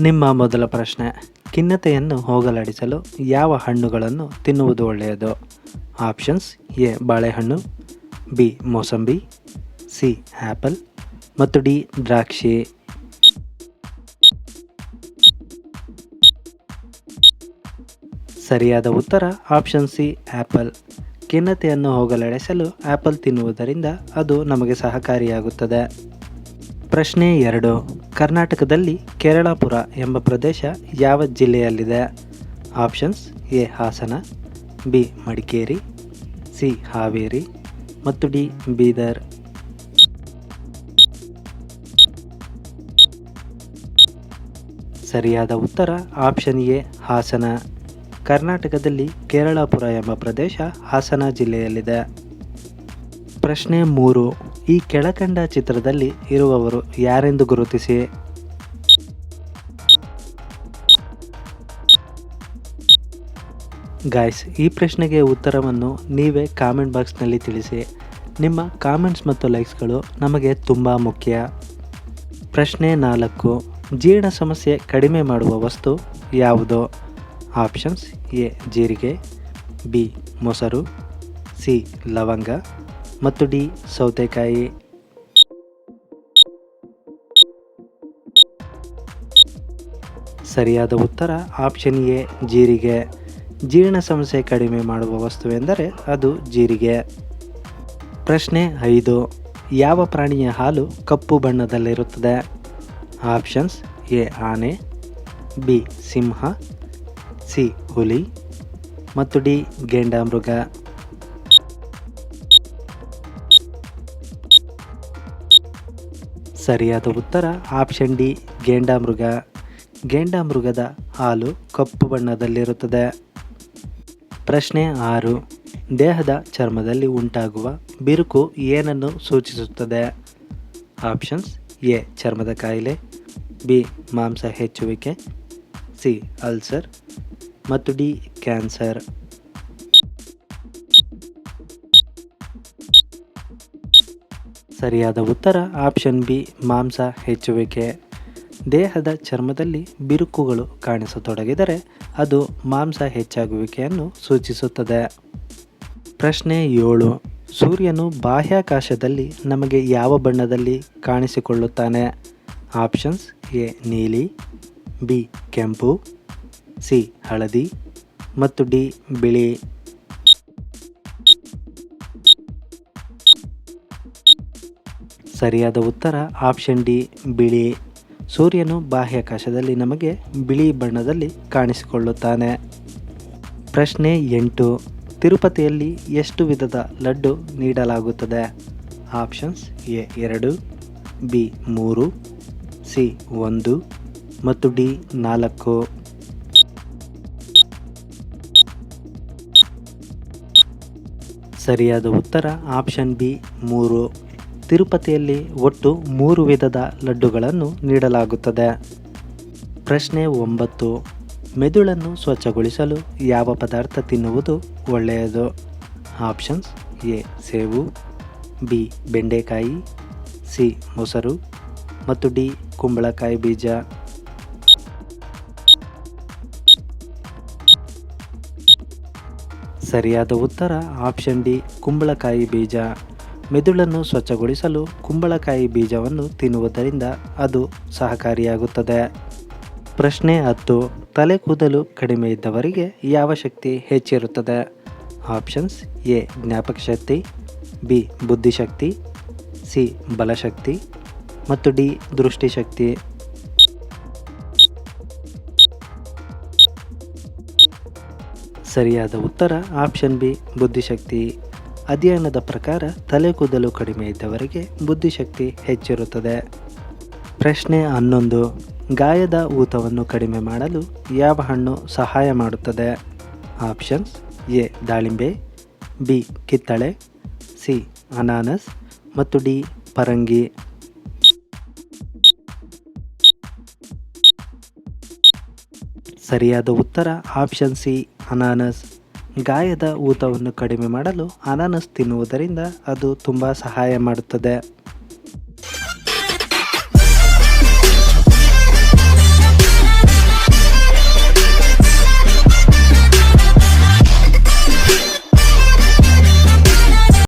ನಿಮ್ಮ ಮೊದಲ ಪ್ರಶ್ನೆ. ಖಿನ್ನತೆಯನ್ನು ಹೋಗಲಾಡಿಸಲು ಯಾವ ಹಣ್ಣುಗಳನ್ನು ತಿನ್ನುವುದು ಒಳ್ಳೆಯದು? ಆಪ್ಷನ್ಸ್ ಎ, ಬಾಳೆಹಣ್ಣು, ಬಿ, ಮೋಸಂಬಿ, ಸಿ ಆ್ಯಪಲ್ ಮತ್ತು ಡಿ, ದ್ರಾಕ್ಷಿ. ಸರಿಯಾದ ಉತ್ತರ ಆಪ್ಷನ್ ಸಿ ಆ್ಯಪಲ್ ಖಿನ್ನತೆಯನ್ನು ಹೋಗಲಾಡಿಸಲು ಆ್ಯಪಲ್ ತಿನ್ನುವುದರಿಂದ ಅದು ನಮಗೆ ಸಹಕಾರಿಯಾಗುತ್ತದೆ. ಪ್ರಶ್ನೆ ಎರಡು. ಕರ್ನಾಟಕದಲ್ಲಿ ಕೇರಳಪುರ ಎಂಬ ಪ್ರದೇಶ ಯಾವ ಜಿಲ್ಲೆಯಲ್ಲಿದೆ? Options A Hassan, B Madikeri, C Haveri ಮತ್ತು ಡಿ ಬೀದರ್. ಸರಿಯಾದ ಉತ್ತರ ಆಪ್ಷನ್ ಎ ಹಾಸನ. ಕರ್ನಾಟಕದಲ್ಲಿ ಕೇರಳಾಪುರ ಎಂಬ ಪ್ರದೇಶ ಹಾಸನ ಜಿಲ್ಲೆಯಲ್ಲಿದೆ. ಪ್ರಶ್ನೆ ಮೂರು. ಈ ಕೆಳಕಂಡ ಚಿತ್ರದಲ್ಲಿ ಇರುವವರು ಯಾರೆಂದು ಗುರುತಿಸಿ? ಗಾಯ್ಸ್ ಈ ಪ್ರಶ್ನೆಗೆ ಉತ್ತರವನ್ನು ನೀವೇ ಕಾಮೆಂಟ್ ಬಾಕ್ಸ್ನಲ್ಲಿ ತಿಳಿಸಿ. ನಿಮ್ಮ ಕಾಮೆಂಟ್ಸ್ ಮತ್ತು ಲೈಕ್ಸ್ಗಳು ನಮಗೆ ತುಂಬ ಮುಖ್ಯ. ಪ್ರಶ್ನೆ ನಾಲ್ಕು. ಜೀರ್ಣ ಸಮಸ್ಯೆ ಕಡಿಮೆ ಮಾಡುವ ವಸ್ತು ಯಾವುದು? ಆಪ್ಷನ್ಸ್ ಎ ಜೀರಿಗೆ ಬಿ ಮೊಸರು ಸಿ ಲವಂಗ ಮತ್ತು ಡಿ ಸೌತೆಕಾಯಿ. ಸರಿಯಾದ ಉತ್ತರ ಆಪ್ಷನ್ ಎ, ಜೀರಿಗೆ. ಜೀರ್ಣ ಸಮಸ್ಯೆ ಕಡಿಮೆ ಮಾಡುವ ವಸ್ತುವೆಂದರೆ ಅದು ಜೀರಿಗೆ. ಪ್ರಶ್ನೆ ಐದು, ಯಾವ ಪ್ರಾಣಿಯ ಹಾಲು ಕಪ್ಪು ಬಣ್ಣದಲ್ಲಿರುತ್ತದೆ? ಆಪ್ಷನ್ಸ್ ಎ, ಆನೆ, ಬಿ, ಸಿಂಹ, ಸಿ, ಹುಲಿ ಮತ್ತು ಡಿ, ಗೆಂಡಾಮೃಗ. ಸರಿಯಾದ ಉತ್ತರ ಆಪ್ಷನ್ ಡಿ, ಗೇಂಡಾಮೃಗ. ಗೇಂಡಾಮೃಗದ ಹಾಲು ಕಪ್ಪು ಬಣ್ಣದಲ್ಲಿರುತ್ತದೆ. ಪ್ರಶ್ನೆ ಆರು, ದೇಹದ ಚರ್ಮದಲ್ಲಿ ಉಂಟಾಗುವ ಬಿರುಕು ಏನನ್ನು ಸೂಚಿಸುತ್ತದೆ? ಆಪ್ಷನ್ಸ್ ಎ, ಚರ್ಮದ ಕಾಯಿಲೆ, ಬಿ, ಮಾಂಸ ಹೆಚ್ಚುವಿಕೆ, ಸಿ, ಅಲ್ಸರ್, ಮತ್ತು ಡಿ, ಕ್ಯಾನ್ಸರ್. ಸರಿಯಾದ ಉತ್ತರ ಆಪ್ಷನ್ ಬಿ, ಮಾಂಸ ಹೆಚ್ಚುವಿಕೆ. ದೇಹದ ಚರ್ಮದಲ್ಲಿ ಬಿರುಕುಗಳು ಕಾಣಿಸತೊಡಗಿದರೆ ಅದು ಮಾಂಸ ಹೆಚ್ಚಾಗುವಿಕೆಯನ್ನು ಸೂಚಿಸುತ್ತದೆ. ಪ್ರಶ್ನೆ ಏಳು, ಸೂರ್ಯನು ಬಾಹ್ಯಾಕಾಶದಲ್ಲಿ ನಮಗೆ ಯಾವ ಬಣ್ಣದಲ್ಲಿ ಕಾಣಿಸಿಕೊಳ್ಳುತ್ತಾನೆ? ಆಪ್ಷನ್ಸ್ ಎ, ನೀಲಿ, ಬಿ, ಕೆಂಪು, ಸಿ, ಹಳದಿ ಮತ್ತು ಡಿ, ಬಿಳಿ. ಸರಿಯಾದ ಉತ್ತರ ಆಪ್ಷನ್ ಡಿ, ಬಿಳಿ. ಸೂರ್ಯನು ಬಾಹ್ಯಾಕಾಶದಲ್ಲಿ ನಮಗೆ ಬಿಳಿ ಬಣ್ಣದಲ್ಲಿ ಕಾಣಿಸಿಕೊಳ್ಳುತ್ತಾನೆ. ಪ್ರಶ್ನೆ ಎಂಟು, ತಿರುಪತಿಯಲ್ಲಿ ಎಷ್ಟು ವಿಧದ ಲಡ್ಡು ನೀಡಲಾಗುತ್ತದೆ? ಆಪ್ಷನ್ಸ್ ಎ, ಎರಡು, ಬಿ, ಮೂರು, ಸಿ, ಒಂದು ಮತ್ತು ಡಿ, ನಾಲ್ಕು. ಸರಿಯಾದ ಉತ್ತರ ಆಪ್ಷನ್ ಬಿ, ಮೂರು. ತಿರುಪತಿಯಲ್ಲಿ ಒಟ್ಟು ಮೂರು ವಿಧದ ಲಡ್ಡುಗಳನ್ನು ನೀಡಲಾಗುತ್ತದೆ. ಪ್ರಶ್ನೆ ಒಂಬತ್ತು, ಮೆದುಳನ್ನು ಸ್ವಚ್ಛಗೊಳಿಸಲು ಯಾವ ಪದಾರ್ಥ ತಿನ್ನುವುದು ಒಳ್ಳೆಯದು? ಆಪ್ಷನ್ಸ್, ಎ ಸೇವು ಬಿ, ಬೆಂಡೆಕಾಯಿ, ಸಿ, ಮೊಸರು, ಮತ್ತು ಡಿ, ಕುಂಬಳಕಾಯಿ ಬೀಜ. ಸರಿಯಾದ ಉತ್ತರ ಆಪ್ಷನ್ ಡಿ, ಕುಂಬಳಕಾಯಿ ಬೀಜ. ಮೆದುಳನ್ನು ಸ್ವಚ್ಛಗೊಳಿಸಲು ಕುಂಬಳಕಾಯಿ ಬೀಜವನ್ನು ತಿನ್ನುವುದರಿಂದ ಅದು ಸಹಕಾರಿಯಾಗುತ್ತದೆ. ಪ್ರಶ್ನೆ ಹತ್ತು, ತಲೆ ಕೂದಲು ಕಡಿಮೆ ಇದ್ದವರಿಗೆ ಯಾವ ಶಕ್ತಿ ಹೆಚ್ಚಿರುತ್ತದೆ? ಆಪ್ಷನ್ಸ್ ಎ, ಜ್ಞಾಪಕ ಶಕ್ತಿ, ಬಿ, ಬುದ್ಧಿಶಕ್ತಿ, ಸಿ, ಬಲಶಕ್ತಿ, ಮತ್ತು ಡಿ, ದೃಷ್ಟಿಶಕ್ತಿ. ಸರಿಯಾದ ಉತ್ತರ ಆಪ್ಷನ್ ಬಿ, ಬುದ್ಧಿಶಕ್ತಿ. ಅಧ್ಯಯನದ ಪ್ರಕಾರ ತಲೆ ಕೂದಲು ಕಡಿಮೆ ಇದ್ದವರಿಗೆ ಬುದ್ಧಿಶಕ್ತಿ ಹೆಚ್ಚಿರುತ್ತದೆ. ಪ್ರಶ್ನೆ ಹನ್ನೊಂದು. ಗಾಯದ ಊತವನ್ನು ಕಡಿಮೆ ಮಾಡಲು ಯಾವ ಹಣ್ಣು ಸಹಾಯ ಮಾಡುತ್ತದೆ? ಆಪ್ಷನ್ಸ್ ಎ, ದಾಳಿಂಬೆ, ಬಿ, ಕಿತ್ತಳೆ, ಸಿ, ಅನಾನಸ್ ಮತ್ತು ಡಿ, ಪರಂಗಿ. ಸರಿಯಾದ ಉತ್ತರ ಆಪ್ಷನ್ ಸಿ, ಅನಾನಸ್. ಗಾಯದ ಊತವನ್ನು ಕಡಿಮೆ ಮಾಡಲು ಅನಾನಸ್ ತಿನ್ನುವುದರಿಂದ ಅದು ತುಂಬ ಸಹಾಯ ಮಾಡುತ್ತದೆ.